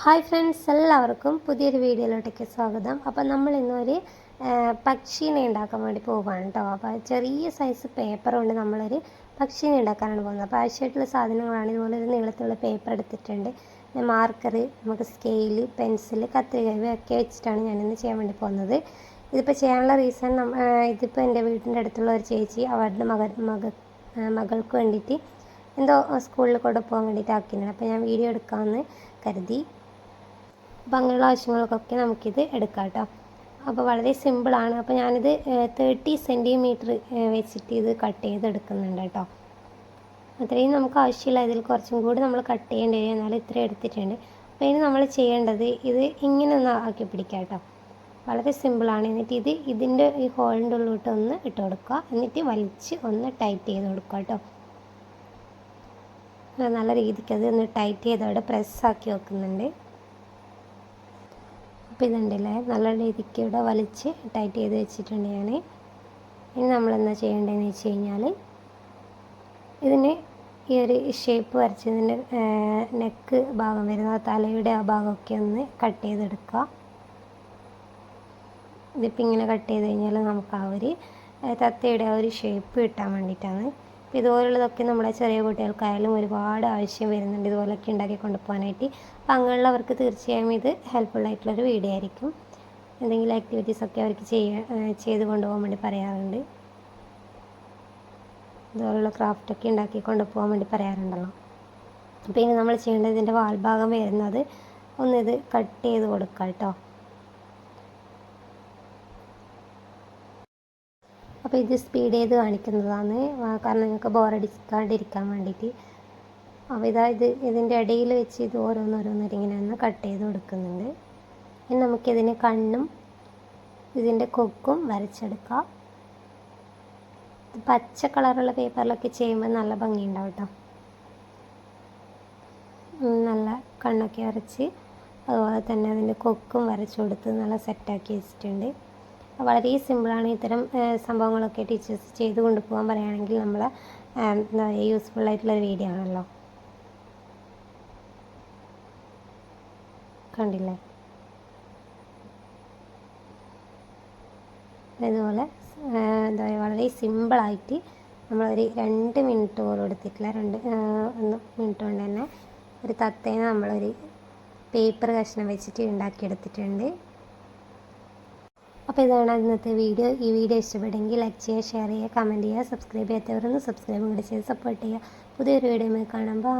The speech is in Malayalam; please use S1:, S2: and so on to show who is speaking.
S1: ഹായ് ഫ്രണ്ട്സ് എല്ലാവർക്കും പുതിയൊരു വീഡിയോയിലോട്ടേക്ക് സ്വാഗതം. അപ്പോൾ നമ്മൾ ഇന്നൊരു പക്ഷീനെ ഉണ്ടാക്കാൻ വേണ്ടി പോവുകയാണ് കേട്ടോ അപ്പോൾ ചെറിയ സൈസ് പേപ്പർ കൊണ്ട് നമ്മളൊരു പക്ഷീനെ ഉണ്ടാക്കാനാണ് പോകുന്നത്. അപ്പോൾ ആവശ്യമായിട്ടുള്ള സാധനങ്ങളാണ് ഇതുപോലെ ഒരു നീളത്തിലുള്ള പേപ്പർ എടുത്തിട്ടുണ്ട്. മാർക്കർ നമുക്ക് സ്കെയിൽ പെൻസിൽ കത്രിക ഇവയൊക്കെ വെച്ചിട്ടാണ് ഞാനിന്ന് ചെയ്യാൻ വേണ്ടി പോകുന്നത്. ഇതിപ്പോൾ ചെയ്യാനുള്ള റീസൺ ഇതിപ്പോൾ എന്റെ വീടിന്റെ അടുത്തുള്ള ഒരു ചേച്ചി അവരുടെ മക മക മകൾക്ക് വേണ്ടിയിട്ട് എന്തോ സ്കൂളിൽ കൂടെ പോകാൻ വേണ്ടിയിട്ട് ആക്കിയിട്ടുണ്ട്. അപ്പോൾ ഞാൻ വീഡിയോ എടുക്കാമെന്ന് കരുതി. അപ്പോൾ അങ്ങനെയുള്ള ആവശ്യങ്ങൾക്കൊക്കെ നമുക്കിത് എടുക്കാം കേട്ടോ അപ്പോൾ വളരെ സിമ്പിളാണ് അപ്പോൾ ഞാനിത് തേർട്ടി സെന്റിമീറ്റർ വെച്ചിട്ട് ഇത് കട്ട് ചെയ്ത് എടുക്കുന്നുണ്ട് കേട്ടോ അത്രയും നമുക്ക് ആവശ്യമില്ല. ഇതിൽ കുറച്ചും കൂടി നമ്മൾ കട്ട് ചെയ്യേണ്ടി വരും. എന്നാലും ഇത്ര എടുത്തിട്ടുണ്ട്. അപ്പോൾ ഇനി നമ്മൾ ചെയ്യേണ്ടത് ഇത് ഇങ്ങനെ ഒന്ന് ആക്കി പിടിക്കാം കേട്ടോ വളരെ സിമ്പിളാണ് എന്നിട്ട് ഇത് ഇതിന്റെ ഈ ഹോളിന്റെ ഉള്ളിലോട്ട് ഒന്ന് ഇട്ട് കൊടുക്കുക. എന്നിട്ട് വലിച്ച് ഒന്ന് ടൈറ്റ് ചെയ്ത് കൊടുക്കുക കേട്ടോ നല്ല രീതിക്ക് അത് ഒന്ന് ടൈറ്റ് ചെയ്ത് അവിടെ പ്രസ്സാക്കി വെക്കുന്നുണ്ട്. അപ്പോൾ ഇതുണ്ടല്ലേ നല്ല രീതിക്ക് ഇവിടെ വലിച്ച് ടൈറ്റ് ചെയ്ത് വെച്ചിട്ടുണ്ട് ഞാൻ ഇനി നമ്മളെന്താ ചെയ്യേണ്ടതെന്ന് വെച്ച് കഴിഞ്ഞാൽ ഇതിന് ഈ ഒരു ഷേപ്പ് വരച്ചതിന്റെ നെക്ക് ഭാഗം വരുന്ന തലയുടെ ആ ഭാഗമൊക്കെ ഒന്ന് കട്ട് ചെയ്തെടുക്കുക. ഇതിപ്പോൾ ഇങ്ങനെ കട്ട് ചെയ്ത് കഴിഞ്ഞാൽ നമുക്ക് ആ ഒരു തത്തയുടെ ആ ഒരു ഷേപ്പ് കിട്ടാൻ വേണ്ടിയിട്ടാണ്. ഇതുപോലുള്ളതൊക്കെ നമ്മുടെ ചെറിയ കുട്ടികൾക്കായാലും ഒരുപാട് ആവശ്യം വരുന്നുണ്ട് ഇതുപോലൊക്കെ ഉണ്ടാക്കി കൊണ്ടുപോകാനായിട്ട്. അപ്പോൾ അങ്ങനെയുള്ളവർക്ക് തീർച്ചയായും ഇത് ഹെൽപ്ഫുൾ ആയിട്ടുള്ളൊരു വീഡിയോ ആയിരിക്കും. എന്തെങ്കിലും ആക്ടിവിറ്റീസൊക്കെ അവർക്ക് ചെയ്യാൻ ചെയ്ത് കൊണ്ടുപോകാൻ വേണ്ടി പറയാറുണ്ട്. ഇതുപോലുള്ള ക്രാഫ്റ്റൊക്കെ ഉണ്ടാക്കി കൊണ്ടുപോകാൻ വേണ്ടി പറയാറുണ്ടല്ലോ. അപ്പോൾ ഇനി നമ്മൾ ചെയ്യേണ്ടത് ഇതിന്റെ വാൽഭാഗം വരുന്നത് ഒന്ന് ഇത് കട്ട് ചെയ്ത് കൊടുക്കാം കേട്ടോ. അപ്പോൾ ഇത് സ്പീഡ് ചെയ്ത് കാണിക്കുന്നതാണ്. കാരണം നിങ്ങൾക്ക് ബോറടിക്കാണ്ടിരിക്കാൻ വേണ്ടിയിട്ട്. അപ്പോൾ ഇതാ ഇത് ഇതിന്റെ ഇടയിൽ വെച്ച് ഇത് ഓരോന്നോരോന്നൊരു ഇങ്ങനെ ഒന്ന് കട്ട് ചെയ്ത് കൊടുക്കുന്നുണ്ട്. ഇനി നമുക്കിതിന് കണ്ണും ഇതിന്റെ കൊക്കും വരച്ചെടുക്കാം. പച്ച കളറുള്ള പേപ്പറിലൊക്കെ ചെയ്യുമ്പോൾ നല്ല ഭംഗിയുണ്ടാവും കേട്ടോ. നല്ല കണ്ണൊക്കെ വരച്ച്. അതുപോലെ തന്നെ അതിന്റെ കൊക്കും വരച്ചു കൊടുത്ത് നല്ല സെറ്റാക്കി വെച്ചിട്ടുണ്ട്. വളരെ സിമ്പിളാണ് ഇത്തരം സംഭവങ്ങളൊക്കെ ടീച്ചേഴ്സ് ചെയ്ത് കൊണ്ടുപോകാൻ പറയുകയാണെങ്കിൽ നമ്മൾ എന്താ പറയുക യൂസ്ഫുൾ ആയിട്ടുള്ളൊരു വീഡിയോ ആണല്ലോ. കണ്ടില്ലേ? ഇതുപോലെ എന്താ പറയുക വളരെ സിമ്പിളായിട്ട് നമ്മളൊരു രണ്ട് മിനിറ്റ് പോലും എടുത്തിട്ടില്ല രണ്ട് ഒന്ന് മിനിറ്റ് കൊണ്ട് തന്നെ ഒരു തത്തേനെ നമ്മളൊരു പേപ്പർ കഷ്ണം വെച്ചിട്ട് ഉണ്ടാക്കിയെടുത്തിട്ടുണ്ട്. അപ്പോൾ ഇതാണ് ഇന്നത്തെ വീഡിയോ. ഈ വീഡിയോ ഇഷ്ടപ്പെട്ടെങ്കിൽ ലൈക്ക് ചെയ്യുക ഷെയർ ചെയ്യുക കമന്റ് ചെയ്യുക സബ്സ്ക്രൈബ് ചെയ്യാത്തവരൊന്ന് സബ്സ്ക്രൈബ് കൂടി ചെയ്ത് സപ്പോർട്ട് ചെയ്യുക. പുതിയൊരു വീഡിയോ കാണാം. ബൈ